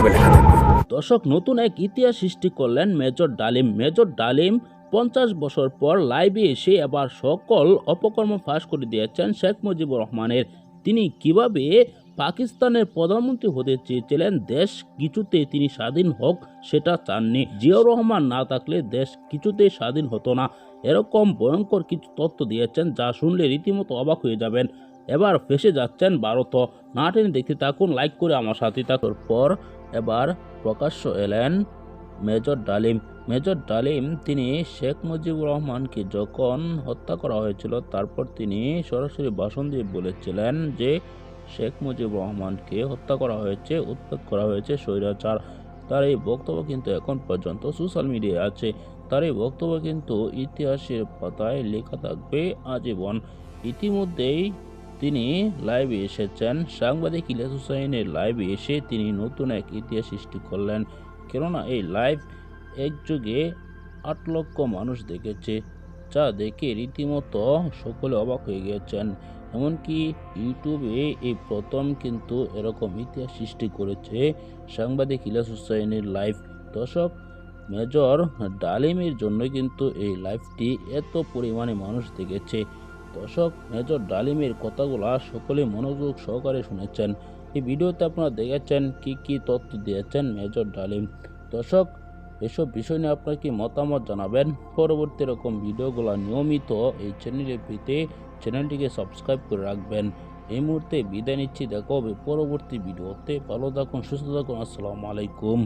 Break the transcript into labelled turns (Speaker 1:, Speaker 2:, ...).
Speaker 1: হিসেবে লেখা থাকবে।
Speaker 2: দর্শক, নতুন এক ইতিহাস সৃষ্টি করলেন মেজর ডালিম। মেজর ডালিম পঞ্চাশ বছর পর লাইভে এসে এবার সকল অপকর্ম ফাঁস করে দিয়েছেন শেখ মুজিবুর রহমানের। তিনি কীভাবে পাকিস্তানের প্রধানমন্ত্রী হতে চেয়েছিলেন, দেশ কিছুতে তিনি স্বাধীন হোক সেটা চাননি। জিয়াউর রহমান না থাকলে দেশ কিছুতেই স্বাধীন হতো না। এরকম ভয়ঙ্কর কিছু তথ্য দিয়েছেন যা শুনলে রীতিমতো অবাক হয়ে যাবেন। এবার ফেসে যাচ্ছেন ভারত। না টেনে দেখতে থাকুন লাইক করে আমার সাথে থাকার পর এবার প্রকাশ্য এলেন মেজর ডালিম। মেজর ডালিম, তিনি শেখ মুজিবুর রহমানকে যখন হত্যা করা হয়েছিল, তারপর তিনি সরাসরি ভাষণ দিয়ে বলেছিলেন যে, শেখ মুজিবুর রহমানকে হত্যা করা হয়েছে উৎপাদ করা হয়েছে স্বৈরাচার। তার এই বক্তব্য কিন্তু এখন পর্যন্ত সোশ্যাল মিডিয়ায় আছে। তার এই বক্তব্য কিন্তু ইতিহাসের পাতায় লেখা থাকবে আজীবন। ইতিমধ্যেই তিনি লাইভে এসেছেন। সাংবাদিক ইলিয়াস হুসাইনের লাইভে এসে তিনি নতুন এক ইতিহাস সৃষ্টি করলেন। কেননা এই লাইভ একযোগে আট লক্ষ মানুষ দেখেছে, যা দেখে রীতিমতো সকলে অবাক হয়ে গিয়েছেন এমনকি ইউটিউবে এই প্রথম কিন্তু এরকম ইতিহাস সৃষ্টি করেছে সাংবাদিক ইলিয়াস হুসাইনের লাইভ দর্শক, মেজর ডালিমের জন্য কিন্তু এই লাইভটি এত পরিমাণে মানুষ দেখেছে। দর্শক, মেজর ডালিমের কথাগুলা সকলে মনোযোগ সহকারে শুনেছেন। এই ভিডিওতে আপনারা দেখেছেন কি কি তথ্য দিয়েছেন মেজর ডালিম। দর্শক, এসব বিষয় নিয়ে আপনার কি মতামত জানাবেন? পরবর্তী এরকম ভিডিওগুলো নিয়মিত এই চ্যানেলে পেতে চ্যানেলটিকে সাবস্ক্রাইব করে রাখবেন। এই মুহূর্তে বিদায় নিচ্ছি। দেখা পরবর্তী ভিডিওতে। ভালো থাকুন, সুস্থ থাকুন। আসসালামু আলাইকুম।